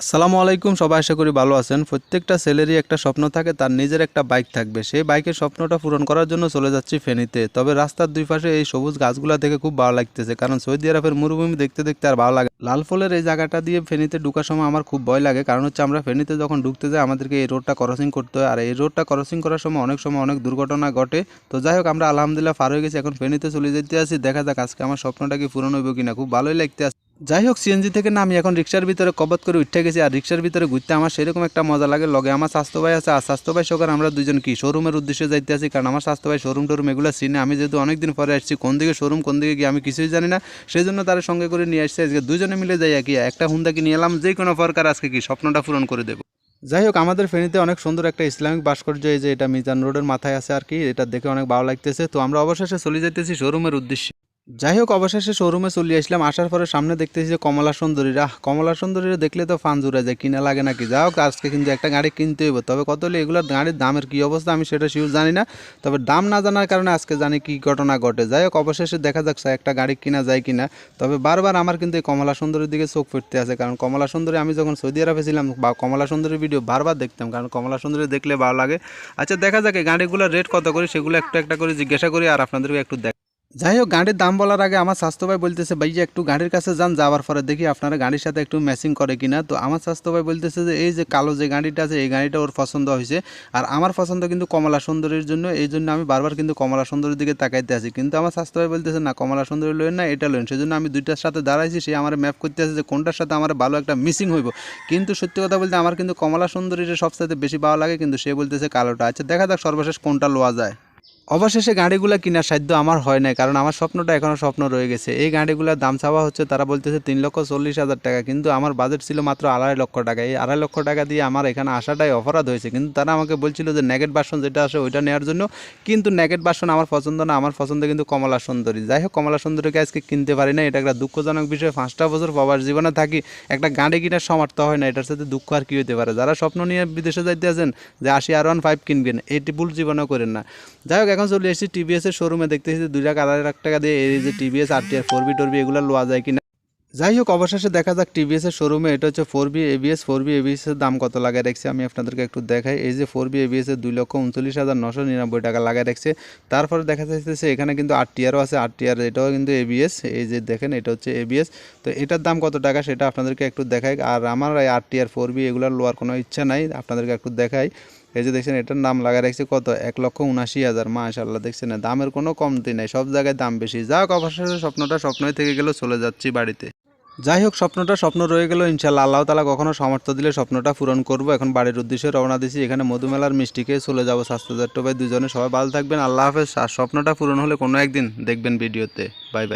আসসালামু আলাইকুম, সবাই আশা করি ভালো আছেন। প্রত্যেকটা ছেলেরই একটা স্বপ্ন থাকে, তার নিজের একটা বাইক থাকবে। সেই বাইকের স্বপ্নটা পূরণ করার জন্য চলে যাচ্ছি ফেনীতে। তবে রাস্তার দুই পাশে এই সবুজ গাছগুলা দেখে খুব ভালো লাগতেছে, কারণ সৌদি আরবের মরুভূমি দেখতে দেখতে আর ভালো লাগে লাল ফলের এই জায়গাটা দিয়ে ফেনীতে ঢুকার সময় আমার খুব ভয় লাগে, কারণ হচ্ছে আমরা ফেনীতে যখন ঢুকতে যাই, আমাদেরকে এই রোডটা ক্রসিং করতে হয়। আর এই রোডটা ক্রসিং করার সময় অনেক সময় অনেক দুর্ঘটনা ঘটে। তো যাই হোক, আমরা আলহামদুলিল্লাহ পার হয়ে গেছি, এখন ফেনীতে চলে যেতে আছি। দেখা যাক আজকে আমার স্বপ্নটা কি পূরণ হইব কিনা। খুব ভালোই লাগতে যাই হোক সিএনজি থেকে নামি, এখন রিক্সার ভিতরে কবত করে উঠে গেছি, আর রিক্সার ভিতরে ঘুরতে আমার সেরকম একটা মজা লাগে। লগে আমার স্বাস্থ্য ভাই আছে, আর স্বাস্থ্য ভাই সকার আমরা দুজন কি শোরুমের উদ্দেশ্যে যাইতে আছি কারণ আমার স্বাস্থ্য ভাই শোরুম টোরুম এগুলো চিনে। আমি যেহেতু অনেকদিন পরে আসছি, কোন দিকে শোরুম কোন দিকে গিয়ে আমি কিছুই জানি না। সেই জন্য তার সঙ্গে করে নিয়ে আসছি, আজকে দুজনে মিলে যাই কি, একটা হুন্দা নিয়ে এলাম, যে কোনো প্রকার আজকে কি স্বপ্নটা পূরণ করে দেবো। যাই হোক আমাদের ফেনীতে অনেক সুন্দর একটা ইসলামিক ভাস্কর্য, এই যে এটা মিজান রোডের মাথায় আছে আর কি, এটা দেখে অনেক ভালো লাগতেছে। তো আমরা অবশেষে চলে যাইতেছি শোরুমের উদ্দেশ্যে। যাই হোক অবশেষে শোরুমে চলে আসলাম। আসার পরে সামনে দেখতেছি যে কমলা সুন্দরীরা। কমলা সুন্দরীরা দেখলে তো ফান জুড়ে যায়, কিনা লাগে নাকি? যাই হোক, আজকে কিন্তু একটা গাড়ি কিনতে হইব। তবে কত হলে এগুলোর গাড়ির দামের কি অবস্থা আমি সেটা শিওর জানি না। তবে দাম না জানার কারণে আজকে জানি কি ঘটনা ঘটে। যাই হোক, অবশেষে দেখা যাচ্ছে একটা গাড়ি কিনা যায় কিনা। তবে বারবার আমার কিন্তু এই কমলা সুন্দরীর দিকে চোখ ফিরতে আছে কারণ কমলা সুন্দরী, আমি যখন সৌদি আরবে ছিলাম, বা কমলা সুন্দরীর ভিডিও বারবার দেখতাম। কারণ কমলা সুন্দরী দেখলে ভালো লাগে। আচ্ছা দেখা যাক গাড়িগুলোর রেট কত করে, সেগুলো একটা একটা করে জিজ্ঞাসা করি, আর আপনাদেরকে একটু দেখ যাই হোক গাড়ির দাম বলার আগে আমার স্বাস্থ্য ভাই বলতেছে ভাইয়া একটু গাড়ির কাছে যান, যাওয়ার পরে দেখি আপনারা গাড়ির সাথে একটু ম্যাচিং করে কিনা। তো আমার স্বাস্থ্য ভাই বলতেছে যে, এই যে কালো যে গাড়িটা আছে, এই গাড়িটা ওর পছন্দ হয়েছে। আর আমার পছন্দ কিন্তু কমলা সুন্দরীর জন্য, এই জন্য আমি বারবার কিন্তু কমলা সুন্দরীর দিকে তাকাইতে আছি। কিন্তু আমার স্বাস্থ্য ভাই বলতেছে, না, কমলা সুন্দরী লইন না, এটা লইন সেজন্য আমি দুইটার সাথে দাঁড়াইছি, সে আমার ম্যাপ করতে আছে যে, কোনটার সাথে আমার ভালো একটা মিসিং হইব। কিন্তু সত্যি কথা বলতে আমার কিন্তু কমলা সুন্দরীর সবসাথে বেশি ভালো লাগে, কিন্তু সে বলতেছে কালোটা। আচ্ছা দেখা যাক সর্বশেষ কোনটা লোয়া যায়। অবশেষে গাড়িগুলো কেনার সাধ্য আমার হয় নাই, কারণ আমার স্বপ্নটা এখনও স্বপ্ন রয়ে গেছে। এই গাড়িগুলোর দাম চাওয়া হচ্ছে, তারা বলতেছে তিন লক্ষ চল্লিশ হাজার টাকা, কিন্তু আমার বাজেট ছিল মাত্র আড়াই লক্ষ টাকা। এই আড়াই লক্ষ টাকা দিয়ে আমার এখানে আসাটাই অপরাধ হয়েছে। কিন্তু তারা আমাকে বলছিল যে নেগেট বাসন যেটা আসে ওইটা নেওয়ার জন্য, কিন্তু নেগেট বাসন আমার পছন্দ না, আমার পছন্দ কিন্তু কমলা সুন্দরী। যাই হোক, কমলা সুন্দরীকে আজকে কিনতে পারি না এটা একটা দুঃখজনক বিষয়। পাঁচটা বছর বাবার জীবনে থাকি, একটা গাড়ি কেনার সমর্থ হয় না, এটার সাথে দুঃখ আর কি হতে পারে? যারা স্বপ্ন নিয়ে বিদেশে যাইতে আছেন, যে আশি আর ওয়ান ফাইভ কিনবেন, এটি ভুল জীবনেও করেন না। যাই হোক এখন চলে এসেছি টিভিএসের শোরুমে দেখতেছি দুই লাখ আড়াই লাখ টাকা দিয়ে এই যে TVS R T R four V টরবি এগুলো লোয়া যায় কিনা। যাই হোক, অবশেষে দেখা যাক টিভিএস টিভিএসের শোরুমে এটা হচ্ছে four V ABS four V এবিএসের দাম কত লাগাই রাখছে। আমি আপনাদেরকে একটু দেখাই। এই যে ফোর বি এবিএসের দুই লক্ষ উনচল্লিশ হাজার নশো নিরানব্বই টাকা লাগাই রাখছে। তারপরে দেখা যাচ্ছে এখানে কিন্তু আর টিআরও আছে। আর টিআর এটাও কিন্তু এবিএস এই যে দেখেন, এটা হচ্ছে এবিএস তো এটার দাম কত টাকা সেটা আপনাদেরকে একটু দেখাই। আর আমার আর টিআর ফোর বি এগুলোর লোয়ার কোনো ইচ্ছা নাই। আপনাদেরকে একটু দেখাই। এই যে দেখছেন, এটার নাম লাগা রাখছে কত? এক লক্ষ উনাশি হাজার। মাশাল্লাহ দেখছেন দামের কোনো কমতি নাই, সব জায়গায় দাম বেশি। যাক অবশেষে স্বপ্নটা স্বপ্নই থেকে গেলেও চলে যাচ্ছি বাড়িতে। যাই হোক, স্বপ্নটা স্বপ্ন রয়ে গেল ইনশাল্লাহ আল্লাহ তালা কখনো সমর্থ দিলে স্বপ্নটা পূরণ করব। এখন বাড়ির উদ্দেশ্যে রওনা দিছি। এখানে মধুমেলার মিষ্টি খেয়ে চলে যাব। স্বাস্থ্য ভাই, দুজনে সবাই ভালো থাকবেন। আল্লাহ হাফেজ। আর স্বপ্নটা পূরণ হলে কোনো একদিন দেখবেন ভিডিওতে। Bye bye.